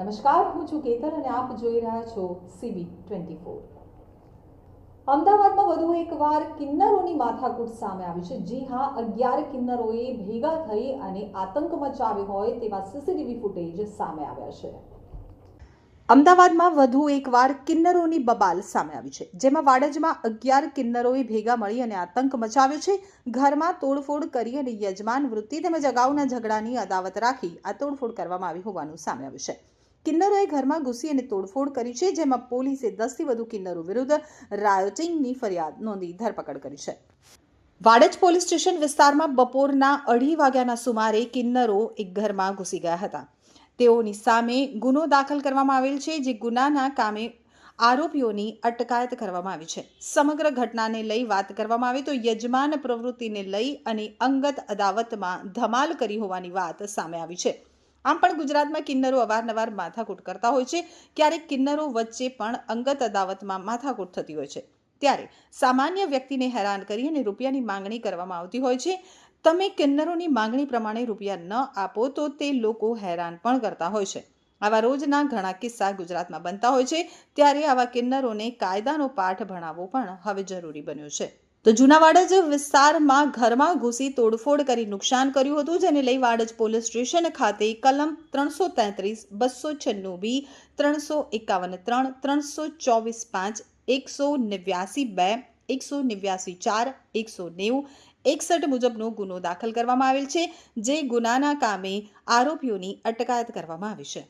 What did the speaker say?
નમસ્કાર, હું છું કેતન અને આપ જોઈ રહ્યા છો સીબી ટ્વેન્ટી ફોર. અમદાવાદમાં વધુ એકવાર કિન્નરોની માથાકૂટ સામે આવી છે. જી હા, અગિયાર કિન્નરોએ ભેગા થઈ અને આતંક મચાવ્યો હોય તેવા સીસીટીવી ફૂટેજ સામે આવ્યા છે. અમદાવાદમાં વધુ એકવાર કિન્નરોની બબાલ સામે આવી છે, જેમાં વાડજમાં અગિયાર કિન્નરોએ ભેગા મળી અને આતંક મચાવ્યો છે. ઘરમાં તોડફોડ કરી અને યજમાન વૃત્તિ તેમજ અગાઉના ઝઘડાની અદાવત રાખી આ તોડફોડ કરવામાં આવી હોવાનું સામે આવ્યું છે. કિન્નરોએ ઘરમાં ઘૂસી અને તોડફોડ કરી છે, જેમાં પોલીસે દસથી વધુ કિન્નરો વિરુદ્ધ રાયોટિંગની ફરિયાદ નોંધી ધરપકડ કરી છે. વાડજ પોલીસ સ્ટેશન વિસ્તારમાં બપોરના અઢી વાગ્યાના સુમારે કિન્નરો એક ઘરમાં ઘૂસી ગયા હતા. તેઓની સામે ગુનો દાખલ કરવામાં આવેલ છે, જે ગુનાના કામે આરોપીઓની અટકાયત કરવામાં આવી છે. સમગ્ર ઘટનાને લઈ વાત કરવામાં આવે તો યજમાન પ્રવૃત્તિને લઈ અને અંગત અદાવતમાં ધમાલ કરી હોવાની વાત સામે આવી છે. આમ પણ ગુજરાતમાં કિન્નરો અવારનવાર માથાકૂટ કરતા હોય છે. ક્યારેક કિન્નરો વચ્ચે પણ અંગત અદાવતમાં માથાકૂટ થતી હોય છે. ત્યારે સામાન્ય વ્યક્તિને હેરાન કરી અને રૂપિયાની માંગણી કરવામાં આવતી હોય છે. તમે કિન્નરોની માંગણી પ્રમાણે રૂપિયા ન આપો તો તે લોકો હેરાન પણ કરતા હોય છે. આવા રોજના ઘણા કિસ્સા ગુજરાતમાં બનતા હોય છે. ત્યારે આવા કિન્નરોને કાયદાનો પાઠ ભણાવવો પણ હવે જરૂરી બન્યો છે. તો જૂના વાડજ વિસ્તારમાં ઘરમાં ઘૂસી તોડફોડ કરી નુકસાન કર્યું હતું, જેને લઈ વાડજ પોલીસ સ્ટેશન ખાતે કલમ ત્રણસો તેત્રીસ, બસો છન્નું બી, ત્રણસો એકાવન ત્રણ, ત્રણસો ચોવીસ પાંચ, એકસો નેવ્યાસી બે, એકસો નેવ્યાસી ચાર, એકસો નેવું, એકસઠ મુજબનો ગુનો દાખલ કરવામાં આવેલ છે, જે ગુનાના કામે આરોપીઓની અટકાયત કરવામાં આવી છે.